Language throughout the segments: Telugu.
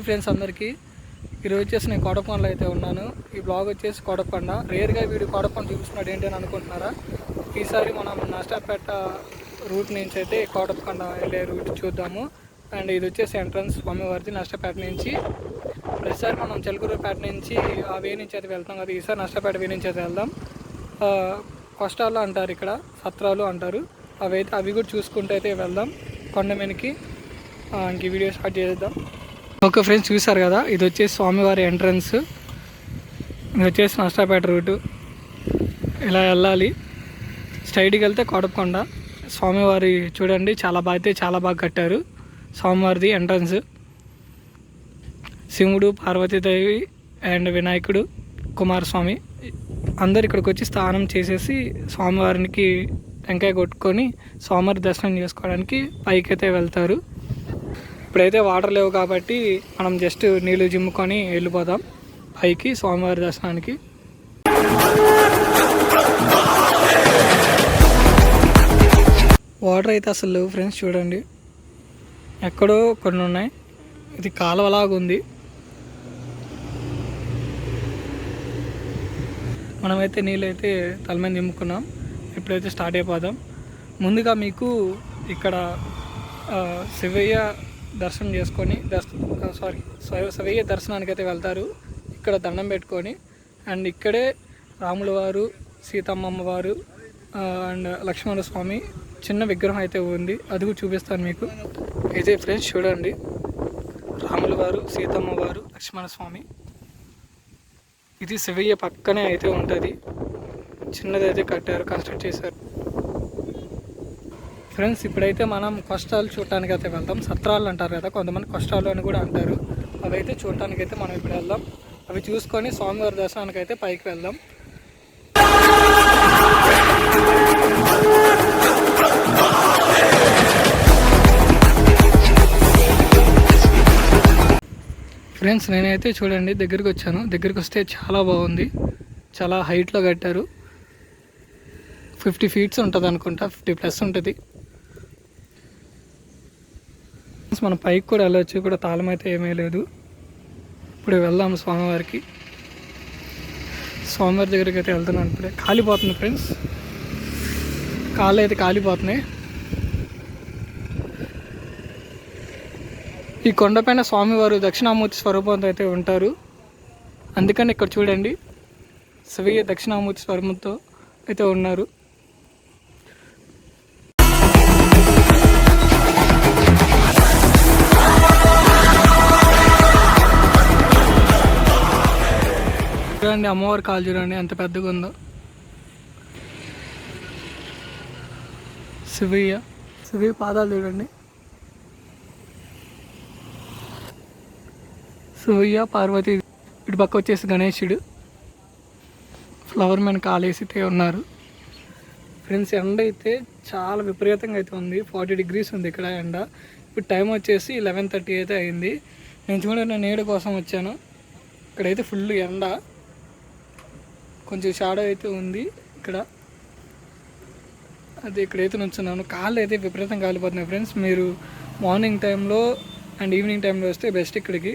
హాయ్ ఫ్రెండ్స్ అందరికీ. ఈరోజు వచ్చేసి నేను కోటకొండలో అయితే ఉన్నాను. ఈ బ్లాగ్ వచ్చేసి కోటకొండ రేర్గా వీడు కోటకొండ చూపిస్తున్నాడు ఏంటి అని అనుకుంటున్నారా? ఈసారి మనం నష్టపేట రూట్ నుంచి అయితే కోటకొండ వెళ్ళే రూట్ చూద్దాము. అండ్ ఇది వచ్చేసి ఎంట్రన్స్ స్వామివారిది నష్టపేట నుంచి. ప్రతిసారి మనం చెలకూరుపేట నుంచి ఆ వే నుంచి అయితే వెళ్తాం కదా ఈసారి నష్టపేట వే నుంచి అయితే వెళ్దాం. కష్టాలు అంటారు ఇక్కడ సత్రాలు అంటారు. అవి అయితే అవి కూడా చూసుకుంటూ అయితే వెళ్దాం కొండ మీదకి ఇంక వీడియో స్టార్ట్ చేద్దాం. ఓకే ఫ్రెండ్స్ చూసారు కదా? ఇది వచ్చేసి స్వామివారి ఎంట్రన్స్. ఇది వచ్చేసి నష్టాపేట రూటు. ఇలా వెళ్ళాలి. స్ట్రైట్కి వెళ్తే కొడపకొండ స్వామివారి చూడండి చాలా బాగా అయితే చాలా బాగా కట్టారు. స్వామివారిది ఎంట్రన్స్. శివుడు పార్వతీదేవి అండ్ వినాయకుడు కుమారస్వామి. అందరు ఇక్కడికి వచ్చి స్నానం చేసేసి స్వామివారికి టెంకాయ కొట్టుకొని స్వామివారి దర్శనం చేసుకోవడానికి పైకి అయితే వెళ్తారు. ఇప్పుడైతే వాటర్ లేవు కాబట్టి మనం జస్ట్ నీళ్ళు జిమ్ముకొని వెళ్ళిపోదాం. పైకి స్వామివారి దర్శనానికి. వాటర్ అయితే అసలు లేవు ఫ్రెండ్స్ చూడండి. ఎక్కడో కొన్ని ఉన్నాయి. ఇది కాలువలాగా ఉంది మనమైతే నీళ్ళైతే తల మీద నింపుకున్నాం. ఇప్పుడైతే స్టార్ట్ అయిపోదాం. ముందుగా మీకు ఇక్కడ శివయ్య దర్శనం చేసుకొని దర్శ సారీ స్వయ దర్శనానికి అయితే వెళ్తారు. ఇక్కడ దండం పెట్టుకొని అండ్ ఇక్కడే రాముల వారు సీతమ్మమ్మ వారు అండ్ లక్ష్మణ స్వామి చిన్న విగ్రహం అయితే ఉంది. అది కూడా చూపిస్తాను మీకు. ఇదే ఫ్రెండ్స్ చూడండి. రాముల వారు సీతమ్మ వారు లక్ష్మణ స్వామి. ఇది శివయ్య పక్కనే అయితే ఉంటుంది. చిన్నదైతే కట్టారు కన్స్ట్రక్ట్ చేశారు. ఫ్రెండ్స్ ఇప్పుడైతే మనం కష్టాలు చూడటానికి అయితే వెళ్తాం సత్రాలు అంటారు కదా కొంతమంది కష్టాలు అని కూడా అంటారు. అవి అయితే చూడటానికి అయితే మనం ఇప్పుడు వెళ్దాం. అవి చూసుకొని స్వామివారి దర్శనానికి అయితే పైకి వెళ్దాం. ఫ్రెండ్స్ నేనైతే చూడండి దగ్గరికి వచ్చాను. దగ్గరికి వస్తే చాలా బాగుంది. చాలా హైట్లో కట్టారు. ఫిఫ్టీ ఫీట్స్ ఉంటుంది అనుకుంటా ఫిఫ్టీ ప్లస్ ఉంటుంది ఫ్రెండ్స్ మనం పైకి కూడా వెళ్ళొచ్చు. కూడా తాళం అయితే ఏమీ లేదు. ఇప్పుడు వెళ్దాం స్వామివారికి. స్వామివారి దగ్గరికి అయితే వెళ్తున్నాను ఇప్పుడే. కాలిపోతుంది ఫ్రెండ్స్. కాళ్ళు అయితే కాలిపోతున్నాయి. ఈ కొండపైన స్వామివారు దక్షిణామూర్తి స్వరూపంతో అయితే ఉంటారు. అందుకని ఇక్కడ చూడండి. స్వీయ దక్షిణామూర్తి స్వరూపంతో అయితే ఉన్నారు. చూడండి అమ్మవారి కాలు చూడండి ఎంత పెద్దగా ఉందో. శివయ్య. శివయ్య పాదాలు చూడండి. శివయ్య పార్వతి ఇటు పక్క వచ్చేసి గణేశుడు. ఫ్లవర్ మ్యాన్ కాలేసితే ఉన్నారు. ఫ్రెండ్స్ ఎండ అయితే చాలా విపరీతంగా అయితే ఉంది. ఫార్టీ డిగ్రీస్ ఉంది ఇక్కడ ఎండ. ఇప్పుడు టైం వచ్చేసి లెవెన్ థర్టీ అయితే అయింది. నేను చూడండి నీడ కోసం వచ్చాను. ఇక్కడైతే ఫుల్ ఎండ. కొంచెం షాడో అయితే ఉంది ఇక్కడ. అది ఇక్కడైతే నుంచున్నాను. కాళ్ళు అయితే విపరీతం కాలిపోతున్నాయి. ఫ్రెండ్స్ మీరు మార్నింగ్ టైంలో అండ్ ఈవినింగ్ టైంలో వస్తే బెస్ట్ ఇక్కడికి.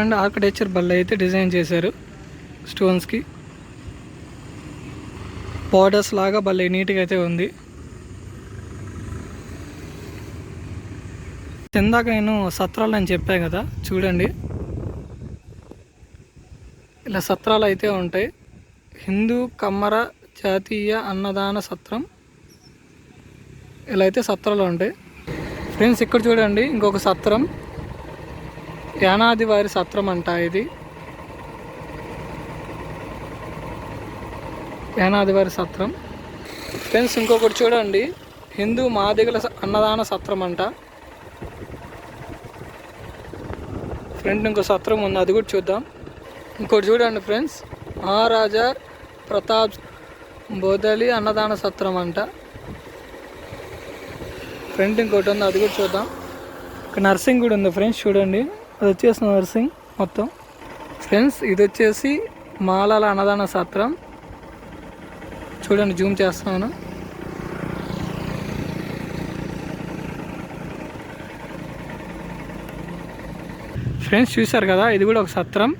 చూడండి ఆర్కిటెక్చర్ బల్ల అయితే డిజైన్ చేశారు. స్టోన్స్కి బార్డర్స్ లాగా భలే నీట్గా అయితే ఉంది. ఇందాక నేను సత్రాలు అని చెప్పాను కదా చూడండి. ఇలా సత్రాలు అయితే ఉంటాయి. హిందూ కమ్మర జాతీయ అన్నదాన సత్రం. ఇలా అయితే సత్రాలు ఉంటాయి. ఫ్రెండ్స్ ఇక్కడ చూడండి ఇంకొక సత్రం. యానాది వారి సత్రం అంట ఇది. యానాది వారి సత్రం. ఫ్రెండ్స్ ఇంకొకటి చూడండి. హిందూ మాదిగల స- అన్నదాన సత్రం అంట. ఫ్రెండ్ ఇంకో సత్రం ఉంది. అది కూడా చూద్దాం. ఇంకోటి చూడండి ఫ్రెండ్స్. మహారాజా ప్రతాప్ బోదలి అన్నదాన సత్రం అంట. ఫ్రెండ్ ఇంకోటి ఉంది. అది కూడా చూద్దాం. ఇక్కడ నర్సింగ్ కూడా ఉంది ఫ్రెండ్స్ చూడండి. అది వచ్చేసి నర్సింగ్ మొత్తం. ఫ్రెండ్స్ ఇది వచ్చేసి మాలాల అన్నదాన సత్రం చూడండి జూమ్ చేస్తున్నాను. ఫ్రెండ్స్ చూశారు కదా ఇది కూడా ఒక సత్రం.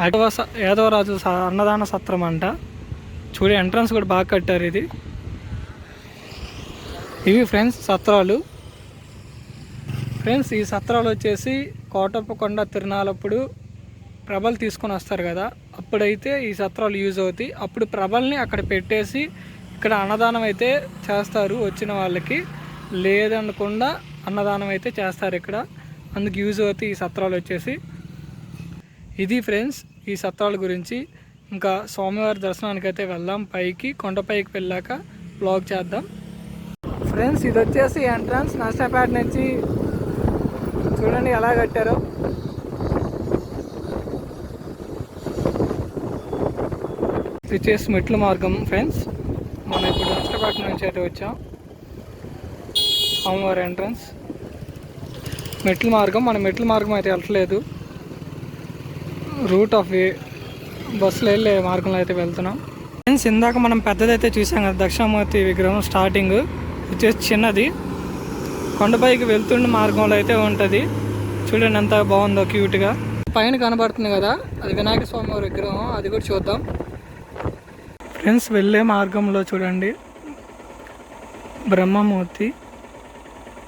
అటవ స- యాదవరాజు స- అన్నదాన సత్రం అంట. చూడ ఎంట్రన్స్ కూడా బాగా కట్టారు ఇది. ఇవి ఫ్రెండ్స్ సత్రాలు. ఫ్రెండ్స్ ఈ సత్రాలు వచ్చేసి కోటప్పకొండ తిరునాళ్ళప్పుడు ప్రభలు తీసుకొని వస్తారు కదా అప్పుడైతే ఈ సత్రాలు యూజ్ అవుతాయి. అప్పుడు ప్రభల్ని అక్కడ పెట్టేసి ఇక్కడ అన్నదానం అయితే చేస్తారు వచ్చిన వాళ్ళకి. లేదనకుండా అన్నదానం అయితే చేస్తారు ఇక్కడ. అందుకు యూజ్ అవుతాయి ఈ సత్రాలు వచ్చేసి. ఇది ఫ్రెండ్స్ ఈ సత్రాల గురించి. ఇంకా స్వామివారి దర్శనానికి అయితే వెళ్దాం. పైకి కొండపైకి వెళ్ళాక బ్లాగ్ చేద్దాం. ఫ్రెండ్స్ ఇది వచ్చేసి ఎంట్రన్స్ నర్సాపేట నుంచి చూడండి ఎలా కట్టారో. ఇది మెట్ల మార్గం ఫ్రెండ్స్ మనం ఇప్పుడు నష్టపట్నం నుంచి అయితే వచ్చాం. స్వామివారి ఎంట్రన్స్ మెట్ల మార్గం మన మెట్ల మార్గం అయితే వెళ్ళట్లేదు. రూట్ ఆఫ్ వే బస్సులో వెళ్ళే మార్గంలో అయితే వెళ్తున్నాం. ఫ్రెండ్స్ ఇందాక మనం పెద్దదైతే చూసాం కదా దక్షిణామూర్తి విగ్రహం స్టార్టింగ్ వచ్చేసి చిన్నది. కొండపైకి వెళ్తుండే మార్గంలో అయితే ఉంటుంది. చూడండి ఎంత బాగుందో క్యూట్గా పైన కనబడుతుంది కదా అది వినాయక స్వామి వారి విగ్రహం అది కూడా చూద్దాం. ఫ్రెండ్స్ వెళ్ళే మార్గంలో చూడండి. బ్రహ్మమూర్తి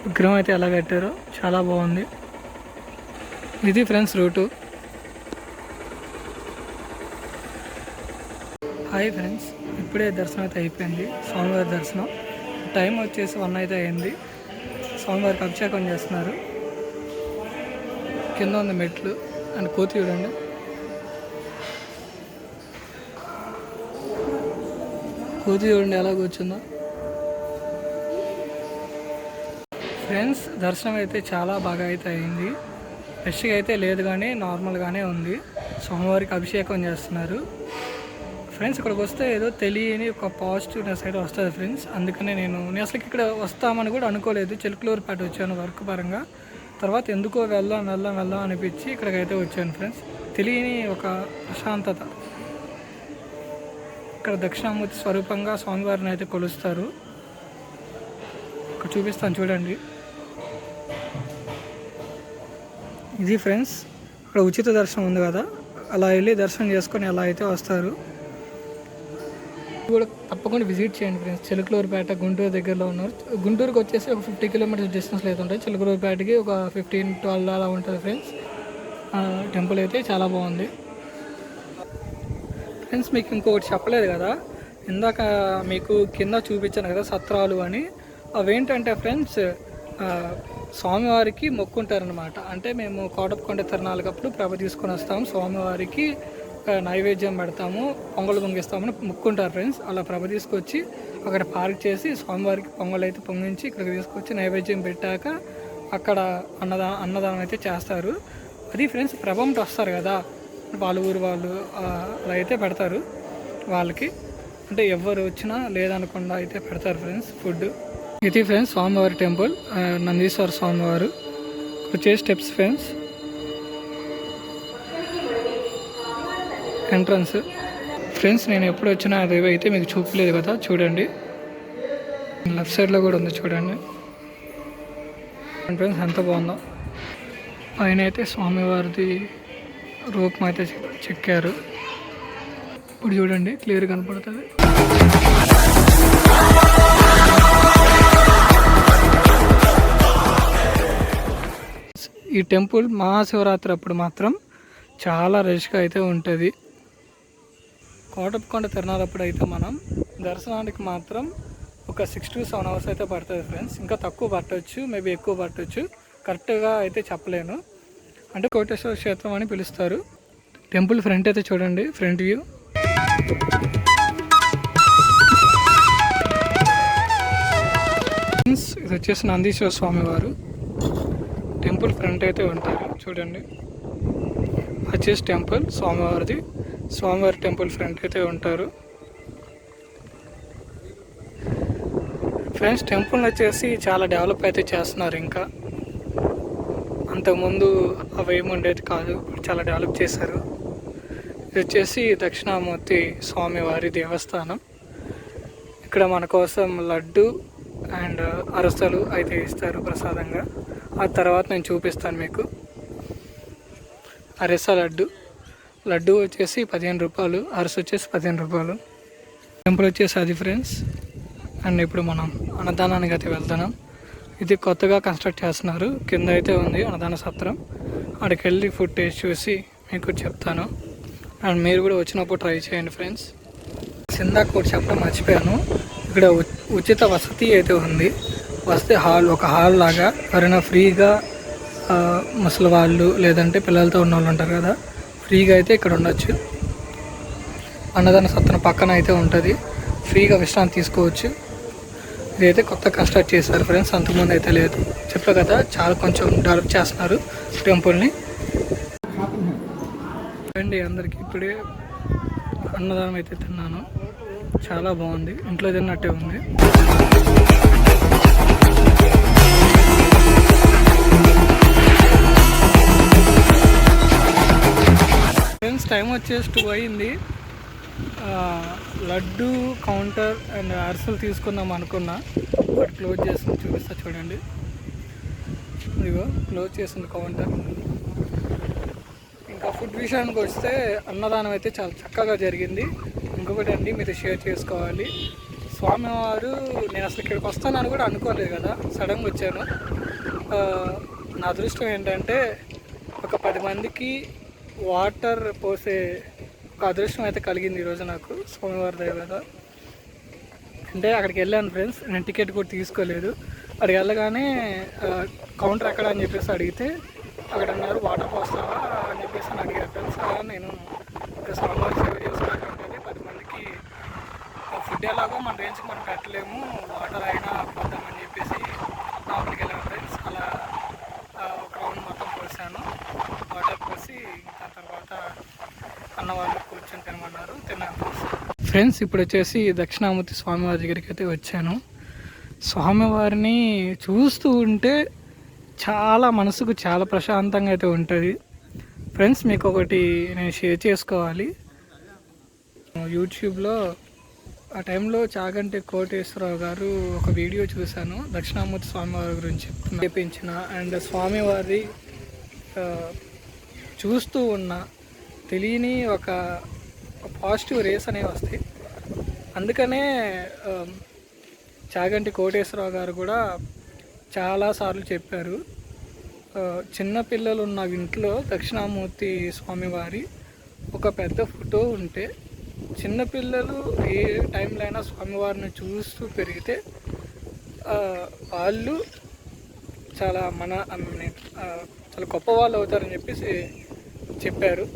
విగ్రహం అయితే ఎలా కట్టారో చాలా బాగుంది. ఇది ఫ్రెండ్స్ రూటు. హాయ్ ఫ్రెండ్స్ ఇప్పుడే దర్శనం అయితే అయిపోయింది. స్వామివారి దర్శనం. టైం వచ్చేసి వన్ అయితే అయింది. స్వామివారికి అభిషేకం చేస్తున్నారు. కింద ఉంది మెట్లు అండ్ కోతి చూడండి. కోతి చూడండి ఎలా కూర్చుందో. ఫ్రెండ్స్ దర్శనం అయితే చాలా బాగా అయితే అయింది. ఫ్రెష్గా అయితే లేదు కానీ నార్మల్గానే ఉంది. స్వామివారికి అభిషేకం చేస్తున్నారు. ఫ్రెండ్స్ ఇక్కడికి వస్తే ఏదో తెలియని ఒక పాజిటివ్నెస్ అయితే వస్తుంది ఫ్రెండ్స్. అందుకనే నేను నేను అసలు ఇక్కడ వస్తామని కూడా అనుకోలేదు. చిలుకలూరుపేట వచ్చాను వర్క్ పరంగా. తర్వాత ఎందుకో వెళ్దాం వెళ్దాం వెళ్దాం అనిపించి ఇక్కడికైతే వచ్చాను ఫ్రెండ్స్. తెలియని ఒక ప్రశాంతత. ఇక్కడ దక్షిణామూర్తి స్వరూపంగా స్వామివారిని అయితే కొలుస్తారు. ఇక్కడ చూపిస్తాను చూడండి. ఇది ఫ్రెండ్స్ ఇక్కడ ఉచిత దర్శనం ఉంది కదా. అలా వెళ్ళి దర్శనం చేసుకొని అలా అయితే వస్తారు. కూడా తప్పకుండా విజిట్ చేయండి ఫ్రెండ్స్. చిలకలూరుపేట గుంటూరు దగ్గరలో ఉన్నారు. గుంటూరుకి వచ్చేసి ఒక ఫిఫ్టీ కిలోమీటర్స్ డిస్టెన్స్ అయితే ఉంటాయి. చిలుకలూరుపేటకి ఒక ఫిఫ్టీన్ ట్వెల్వ్ అలా ఉంటుంది ఫ్రెండ్స్. టెంపుల్ అయితే చాలా బాగుంది. ఫ్రెండ్స్ మీకు ఇంకొకటి చెప్పలేదు కదా? ఇందాక మీకు కింద చూపించాను కదా సత్రాలు అని. అవేంటంటే ఫ్రెండ్స్ స్వామివారికి మొక్కుంటారనమాట అంటే మేము కోటప్పకొండ తిరణాలకప్పుడు ప్రభ తీసుకొని వస్తాం. స్వామివారికి నైవేద్యం పెడతాము పొంగలు పొంగిస్తామని ముక్కుంటారు ఫ్రెండ్స్ అలా ప్రభ తీసుకొచ్చి అక్కడ పార్క్ చేసి స్వామివారికి పొంగల్ అయితే పొంగించి ఇక్కడికి తీసుకొచ్చి నైవేద్యం పెట్టాక అక్కడ అన్నదా అన్నదానం అయితే చేస్తారు. అది ఫ్రెండ్స్ ప్రభంతో వస్తారు కదా. వాళ్ళ ఊరు వాళ్ళు అలా అయితే పెడతారు వాళ్ళకి. అంటే ఎవరు వచ్చినా లేదనకుండా అయితే పెడతారు ఫ్రెండ్స్ ఫుడ్ ఇది ఫ్రెండ్స్ స్వామివారి టెంపుల్ నందీశ్వర స్వామివారు. వచ్చే స్టెప్స్ ఫ్రెండ్స్ ఎంట్రన్స్ ఫ్రెండ్స్ నేను ఎప్పుడు వచ్చినా అది అయితే మీకు చూపలేదు కదా చూడండి. లెఫ్ట్ సైడ్లో కూడా ఉంది చూడండి. ఎంట్రన్స్ ఎంత బాగుందో. పైన అయితే స్వామివారిది రూపం అయితే చెక్కారు. ఇప్పుడు చూడండి క్లియర్ కనపడుతుంది. ఈ టెంపుల్ మహాశివరాత్రి అప్పుడు మాత్రం చాలా రష్గా అయితే ఉంటుంది. కోటప్పకొండ తిరణాలప్పుడు అయితే మనం దర్శనానికి మాత్రం ఒక సిక్స్ టు సెవెన్ అవర్స్ అయితే పడుతుంది ఫ్రెండ్స్ ఇంకా తక్కువ పట్టవచ్చు మేబీ ఎక్కువ పట్టవచ్చు కరెక్ట్గా అయితే చెప్పలేను. అంటే కోటేశ్వర క్షేత్రం అని పిలుస్తారు. టెంపుల్ ఫ్రంట్ అయితే చూడండి ఫ్రంట్ వ్యూ ఫ్రెండ్స్, ఇది వచ్చేసి నందీశ్వర స్వామి వారు. టెంపుల్ ఫ్రంట్ అయితే ఉంటారు. చూడండి. వచ్చేసి టెంపుల్ స్వామివారిది. స్వామివారి టెంపుల్ ఫ్రంట్ అయితే ఉంటారు. ఫ్రెండ్స్ టెంపుల్ వచ్చేసి చాలా డెవలప్ అయితే చేస్తున్నారు ఇంకా. అంతకుముందు అవేమి ఉండేది కాదు ఇప్పుడు చాలా డెవలప్ చేశారు. ఇది వచ్చేసి దక్షిణామూర్తి స్వామివారి దేవస్థానం. ఇక్కడ మన కోసం లడ్డు అండ్ అరసలు అయితే ఇస్తారు ప్రసాదంగా. ఆ తర్వాత నేను చూపిస్తాను మీకు. అరస లడ్డు. లడ్డు వచ్చేసి పదిహేను రూపాయలు అరసు వచ్చేసి పదిహేను రూపాయలు. టెంపుల్ వచ్చేసి అది ఫ్రెండ్స్ అండ్ ఇప్పుడు మనం అన్నదానానికి అయితే వెళ్తున్నాం. ఇది కొత్తగా కన్స్ట్రక్ట్ చేస్తున్నారు. కింద అయితే ఉంది అన్నదాన సత్రం. అక్కడికి వెళ్ళి ఫుడ్ టేస్ట్ చూసి మీకు చెప్తాను. అండ్ మీరు కూడా వచ్చినప్పుడు ట్రై చేయండి ఫ్రెండ్స్ సిందాక కూడా చెప్పడం మర్చిపోయాను. ఇక్కడ ఉ- ఉచిత వసతి అయితే ఉంది. వస్తే హాల్ ఒక హాల్ లాగా ఎవరైనా ఫ్రీగా ముసలి వాళ్ళు లేదంటే పిల్లలతో ఉన్న వాళ్ళు ఉంటారు కదా ఫ్రీగా అయితే ఇక్కడ ఉండొచ్చు. అన్నదాన సత్రం పక్కన అయితే ఉంటుంది. ఫ్రీగా విశ్రాంతి తీసుకోవచ్చు. ఇదైతే కొత్త కన్స్ట్రక్ట్ చేశారు ఫ్రెండ్స్ అంతకుముందు అయితే లేదు. చెప్పా కదా చాలా కొంచెం డెవలప్ చేస్తున్నారు టెంపుల్ని. అండి అందరికి ఇప్పుడే అన్నదానం అయితే తిన్నాను. చాలా బాగుంది ఇంట్లో తిన్నట్టే ఉంది. వచ్చేసి టూ అయింది లడ్డు కౌంటర్ అండ్ అరసలు తీసుకుందాం అనుకున్నా. బట్ క్లోజ్ చేసి చూపిస్తా చూడండి. ఇదిగో క్లోజ్ చేసింది కౌంటర్. ఇంకా ఫుడ్ విషయానికి వస్తే అన్నదానం అయితే చాలా చక్కగా జరిగింది. ఇంకొకటి అండి మీరు షేర్ చేసుకోవాలి. స్వామివారు నేను అసలు ఇక్కడికి వస్తానని కూడా అనుకోలేదు కదా సడన్గా వచ్చాను. నా అదృష్టం ఏంటంటే ఒక పది మందికి వాటర్ పోసే ఒక అదృష్టం అయితే కలిగింది ఈరోజు నాకు స్వామివారి దేవత అంటే అక్కడికి వెళ్ళాను ఫ్రెండ్స్ నేను టికెట్ కూడా తీసుకోలేదు. అక్కడికి వెళ్ళగానే కౌంటర్ ఎక్కడ అని చెప్పేసి అడిగితే అక్కడ అన్నారు వాటర్ పోస్తావా? అని చెప్పేసి అని అడిగారు ఫ్రెండ్స్ అలా నేను ఇంకా స్వామివారి సేవ చేసుకోవాలి పది మందికి ఫుడ్ ఎలాగో మన రేంజ్కి మనం పెట్టలేము వాటర్ అయినా పోద్దామని చెప్పేసి లోపలికి వెళ్ళాను ఫ్రెండ్స్ అలా ఆ, ఒక రౌండ్ మొత్తం పోసాను వాటర్ పోసి ఇంకా తర్వాత అన్న వాళ్ళు కూర్చొని తినమన్నారు తిన్నాను ఫ్రెండ్స్ ఇప్పుడు వచ్చేసి దక్షిణామూర్తి స్వామివారి దగ్గరికి అయితే వచ్చాను. స్వామివారిని చూస్తూ ఉంటే చాలా మనసుకు చాలా ప్రశాంతంగా అయితే ఉంటుంది. ఫ్రెండ్స్ మీకు ఒకటి నేను షేర్ చేసుకోవాలి. యూట్యూబ్లో ఆ టైంలో చాగంటి కోటేశ్వరరావు గారు ఒక వీడియో చూశాను దక్షిణామూర్తి స్వామివారి గురించి చెప్పించిన అండ్ స్వామివారి చూస్తూ ఉన్న తెలియని ఒక పాజిటివ్ రేస్ అనేవి వస్తాయి. అందుకనే చాగంటి కోటేశ్వరరావు గారు కూడా చాలాసార్లు చెప్పారు. చిన్నపిల్లలు చిన్న పిల్లలు ఉన్న ఇంట్లో దక్షిణామూర్తి స్వామివారి ఒక పెద్ద ఫోటో ఉంటే చిన్నపిల్లలు ఏ టైంలో అయినా స్వామివారిని చూస్తూ పెరిగితే వాళ్ళు చాలా మన చాలా గొప్ప వాళ్ళు అవుతారని చెప్పేసి చెప్పారు.